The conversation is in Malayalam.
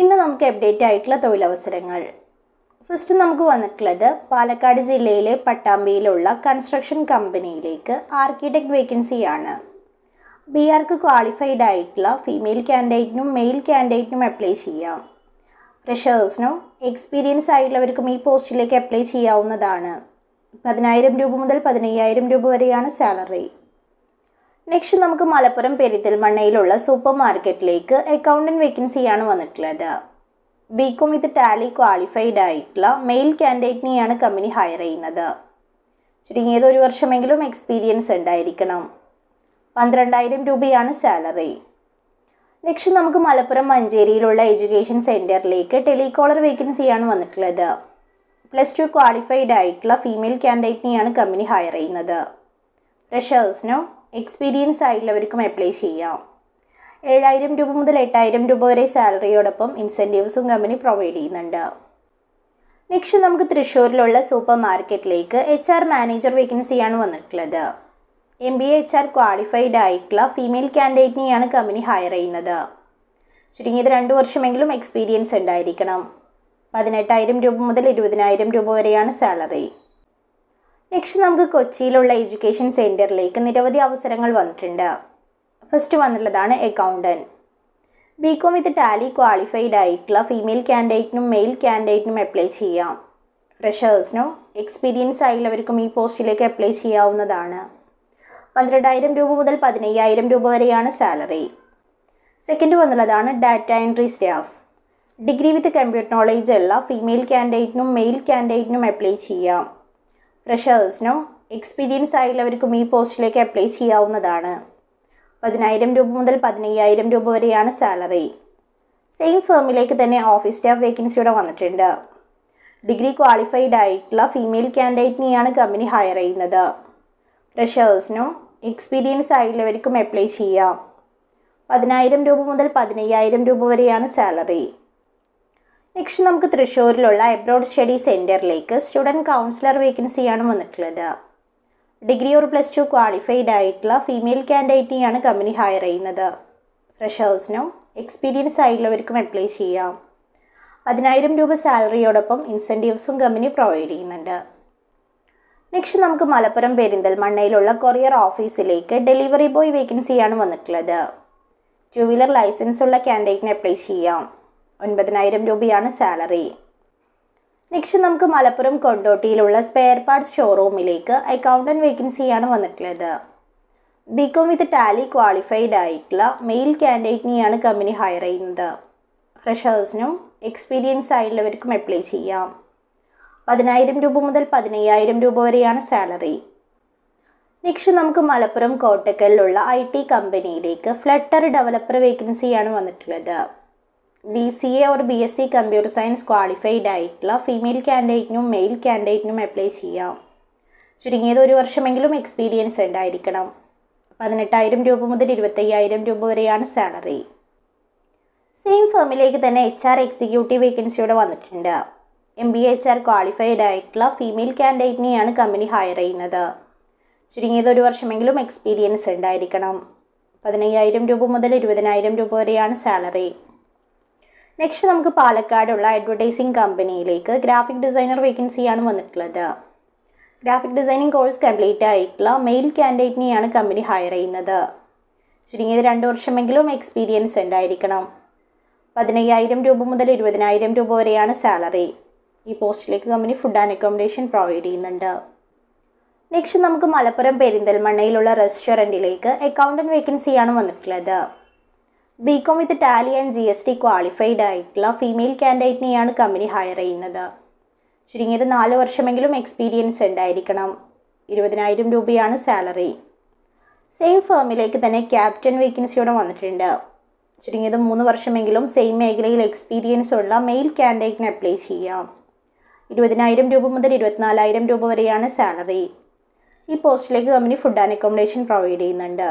ഇന്ന് നമുക്ക് അപ്ഡേറ്റ് ആയിട്ടുള്ള തൊഴിലവസരങ്ങൾ. ഫസ്റ്റ് നമുക്ക് വന്നിട്ടുള്ളത് പാലക്കാട് ജില്ലയിലെ പട്ടാമ്പിയിലുള്ള കൺസ്ട്രക്ഷൻ കമ്പനിയിലേക്ക് ആർക്കിടെക്ട് വേക്കൻസിയാണ് ബി ആർക്ക് ക്വാളിഫൈഡ് ആയിട്ടുള്ള ഫീമെയിൽ കാൻഡിഡേറ്റിനും മെയിൽ കാൻഡിഡേറ്റിനും അപ്ലൈ ചെയ്യാം. ഫ്രഷേഴ്സിനും എക്സ്പീരിയൻസ് ആയിട്ടുള്ളവർക്കും ഈ പോസ്റ്റിലേക്ക് അപ്ലൈ ചെയ്യാവുന്നതാണ്. പതിനായിരം രൂപ മുതൽ പതിനയ്യായിരം രൂപ വരെയാണ് സാലറി നെക്സ്റ്റ് നമുക്ക് മലപ്പുറം പെരിന്തൽമണ്ണയിലുള്ള സൂപ്പർ മാർക്കറ്റിലേക്ക് അക്കൗണ്ടന്റ് വേക്കൻസിയാണ് വന്നിട്ടുള്ളത്. B Com with Tally qualified ആയിട്ടുള്ള മെയിൽ കാൻഡിഡേറ്റിനെയാണ് കമ്പനി ഹയർ ചെയ്യുന്നത്. ചുരുങ്ങിയത് ഒരു വർഷമെങ്കിലും എക്സ്പീരിയൻസ് ഉണ്ടായിരിക്കണം. പന്ത്രണ്ടായിരം രൂപയാണ് സാലറി നെക്സ്റ്റ് നമുക്ക് മലപ്പുറം മഞ്ചേരിയിലുള്ള എഡ്യൂക്കേഷൻ സെന്ററിലേക്ക് ടെലികോളർ വേക്കൻസിയാണ് വന്നിട്ടുള്ളത്. പ്ലസ് ടു ക്വാളിഫൈഡ് ആയിട്ടുള്ള ഫീമെയിൽ കാൻഡിഡേറ്റിനെയാണ് കമ്പനി ഹയർ ചെയ്യുന്നത്. ഫ്രഷേഴ്സിനും എക്സ്പീരിയൻസ് ആയിട്ടുള്ളവർക്കും അപ്ലൈ ചെയ്യാം. ഏഴായിരം രൂപ മുതൽ എട്ടായിരം രൂപ വരെ സാലറിയോടൊപ്പം ഇൻസെന്റീവ്സും കമ്പനി പ്രൊവൈഡ് ചെയ്യുന്നുണ്ട്. നെക്സ്റ്റ് നമുക്ക് തൃശ്ശൂരിലുള്ള സൂപ്പർ മാർക്കറ്റിലേക്ക് എച്ച് ആർ മാനേജർ വേക്കൻസിയാണ് വന്നിട്ടുള്ളത്. M B H R qualified ആയിട്ടുള്ള ഫീമെയിൽ കാൻഡിഡേറ്റിനെയാണ് കമ്പനി ഹയർ ചെയ്യുന്നത്. ചുരുങ്ങിയത് രണ്ട് വർഷമെങ്കിലും എക്സ്പീരിയൻസ് ഉണ്ടായിരിക്കണം. പതിനെട്ടായിരം രൂപ മുതൽ ഇരുപതിനായിരം രൂപ വരെയാണ് സാലറി നെക്സ്റ്റ് നമുക്ക് കൊച്ചിയിലുള്ള എഡ്യൂക്കേഷൻ സെന്ററിലേക്ക് നിരവധി അവസരങ്ങൾ വന്നിട്ടുണ്ട്. ഫസ്റ്റ് വന്നിട്ടുള്ളതാണ് accountant B Com with Tally qualified ആയിട്ടുള്ള ഫീമെയിൽ കാൻഡിഡേറ്റിനും മെയിൽ കാൻഡിഡേറ്റിനും അപ്ലൈ ചെയ്യാം. ഫ്രഷേഴ്സിനും എക്സ്പീരിയൻസ് ആയിട്ടുള്ളവർക്കും ഈ പോസ്റ്റിലേക്ക് അപ്ലൈ ചെയ്യാവുന്നതാണ്. പന്ത്രണ്ടായിരം രൂപ മുതൽ പതിനയ്യായിരം രൂപ വരെയാണ് salary second വന്നുള്ളതാണ് data entry staff degree with computer knowledge ഉള്ള ഫീമെയിൽ കാൻഡിഡേറ്റിനും മെയിൽ കാൻഡിഡേറ്റിനും അപ്ലൈ ചെയ്യാം. ഫ്രഷേഴ്സിനും എക്സ്പീരിയൻസ് ആയുള്ളവർക്കും ഈ പോസ്റ്റിലേക്ക് അപ്ലൈ ചെയ്യാവുന്നതാണ്. പതിനായിരം രൂപ മുതൽ പതിനയ്യായിരം രൂപ വരെയാണ് സാലറി സെയിം ഫേമിലേക്ക് തന്നെ ഓഫീസ് സ്റ്റാഫ് വേക്കൻസിയുടെ വന്നിട്ടുണ്ട്. ഡിഗ്രി ക്വാളിഫൈഡ് ആയിട്ടുള്ള ഫീമെയിൽ കാൻഡിഡേറ്റിനെയാണ് കമ്പനി ഹയർ ചെയ്യുന്നത്. ഫ്രഷേഴ്സിനും എക്സ്പീരിയൻസ് ആയിട്ടുള്ളവർക്കും അപ്ലൈ ചെയ്യാം. പതിനായിരം രൂപ മുതൽ പതിനയ്യായിരം രൂപ വരെയാണ് സാലറി നെക്സ്റ്റ് നമുക്ക് തൃശ്ശൂരിലുള്ള എബ്രോഡ് സ്റ്റഡി സെന്ററിലേക്ക് സ്റ്റുഡന്റ് കൗൺസിലർ വേക്കൻസിയാണ് വന്നിട്ടുള്ളത്. ഡിഗ്രി ഒരു പ്ലസ് ടു ക്വാളിഫൈഡ് ആയിട്ടുള്ള ഫീമെയിൽ കാൻഡിഡേറ്റിനെയാണ് കമ്പനി ഹയർ ചെയ്യുന്നത്. ഫ്രഷേഴ്സിനും എക്സ്പീരിയൻസ് ആയിട്ടുള്ളവർക്കും അപ്ലൈ ചെയ്യാം. പതിനായിരം രൂപ സാലറിയോടൊപ്പം ഇൻസെന്റീവ്സും കമ്പനി പ്രൊവൈഡ് ചെയ്യുന്നുണ്ട്. നെക്സ്റ്റ് നമുക്ക് മലപ്പുറം പെരിന്തൽമണ്ണയിലുള്ള കൊറിയർ ഓഫീസിലേക്ക് ഡെലിവറി ബോയ് വേക്കൻസിയാണ് വന്നിട്ടുള്ളത്. ടു വീലർ ലൈസൻസ് ഉള്ള കാൻഡിഡേറ്റിന് അപ്ലൈ ചെയ്യാം. ഒൻപതിനായിരം രൂപയാണ് സാലറി. നെക്സ്റ്റ് നമുക്ക് മലപ്പുറം കൊണ്ടോട്ടിയിലുള്ള സ്പെയർ പാർട്സ് ഷോറൂമിലേക്ക് അക്കൗണ്ടന്റ് വേക്കൻസിയാണ് വന്നിട്ടുള്ളത്. B Com with Tally qualified ആയിട്ടുള്ള മെയിൽ കാൻഡിഡേറ്റിനെയാണ് കമ്പനി ഹയർ ചെയ്യുന്നത്. ഫ്രഷേഴ്സിനും എക്സ്പീരിയൻസ് ആയിട്ടുള്ളവർക്കും അപ്ലൈ ചെയ്യാം. പതിനായിരം രൂപ മുതൽ പതിനയ്യായിരം രൂപ വരെയാണ് സാലറി. നെക്സ്റ്റ് നമുക്ക് മലപ്പുറം കോട്ടക്കലിലുള്ള ഐ ടി കമ്പനിയിലേക്ക് ഫ്ലട്ടർ ഡെവലപ്പർ വേക്കൻസിയാണ് വന്നിട്ടുള്ളത്. B C A or B S C computer science qualified ആയിട്ടുള്ള ഫീമെയിൽ കാൻഡിഡേറ്റിനും മെയിൽ കാൻഡിഡേറ്റിനും അപ്ലൈ ചെയ്യാം. ചുരുങ്ങിയത് ഒരു വർഷമെങ്കിലും എക്സ്പീരിയൻസ് ഉണ്ടായിരിക്കണം. പതിനെട്ടായിരം രൂപ മുതൽ ഇരുപത്തയ്യായിരം രൂപ വരെയാണ് സാലറി സെയിം ഫേമിലേക്ക് തന്നെ എച്ച് ആർ എക്സിക്യൂട്ടീവ് വേക്കൻസിയോടെ വന്നിട്ടുണ്ട്. M B H R qualified ആയിട്ടുള്ള ഫീമെയിൽ കാൻഡിഡേറ്റിനെയാണ് കമ്പനി ഹയർ ചെയ്യുന്നത്. ചുരുങ്ങിയത് ഒരു വർഷമെങ്കിലും എക്സ്പീരിയൻസ് ഉണ്ടായിരിക്കണം. പതിനയ്യായിരം രൂപ മുതൽ ഇരുപതിനായിരം രൂപ വരെയാണ് സാലറി നെക്സ്റ്റ് നമുക്ക് പാലക്കാടുള്ള അഡ്വർടൈസിങ് കമ്പനിയിലേക്ക് ഗ്രാഫിക് ഡിസൈനർ വേക്കൻസിയാണ് വന്നിട്ടുള്ളത്. ഗ്രാഫിക് ഡിസൈനിങ് കോഴ്സ് കംപ്ലീറ്റ് ആയിട്ടുള്ള മെയിൽ കാൻഡിഡേറ്റിനെയാണ് കമ്പനി ഹയർ ചെയ്യുന്നത്. ചുരുങ്ങിയത് രണ്ട് വർഷമെങ്കിലും എക്സ്പീരിയൻസ് ഉണ്ടായിരിക്കണം. പതിനയ്യായിരം രൂപ മുതൽ ഇരുപതിനായിരം രൂപ വരെയാണ് സാലറി ഈ പോസ്റ്റിലേക്ക് company food and accommodation provide ചെയ്യുന്നുണ്ട്. നെക്സ്റ്റ് നമുക്ക് മലപ്പുറം പെരിന്തൽമണ്ണയിലുള്ള റെസ്റ്റോറന്റിലേക്ക് അക്കൗണ്ടന്റ് വേക്കൻസിയാണ് വന്നിട്ടുള്ളത്. B Com with Tally and G S T qualified ആയിട്ടുള്ള ഫീമെയിൽ കാൻഡിഡേറ്റിനെയാണ് കമ്പനി ഹയർ ചെയ്യുന്നത്. ചുരുങ്ങിയത് നാല് വർഷമെങ്കിലും എക്സ്പീരിയൻസ് ഉണ്ടായിരിക്കണം. ഇരുപതിനായിരം രൂപയാണ് സാലറി സെയിം ഫേമിലേക്ക് തന്നെ ക്യാപ്റ്റൻ വേക്കൻസിയോടെ വന്നിട്ടുണ്ട്. ചുരുങ്ങിയത് മൂന്ന് വർഷമെങ്കിലും സെയിം മേഖലയിൽ എക്സ്പീരിയൻസ് ഉള്ള മെയിൽ കാൻഡിഡേറ്റിന് അപ്ലൈ ചെയ്യാം. ഇരുപതിനായിരം രൂപ മുതൽ ഇരുപത്തിനാലായിരം രൂപ വരെയാണ് സാലറി ഈ പോസ്റ്റിലേക്ക് company food and accommodation provide ചെയ്യുന്നുണ്ട്.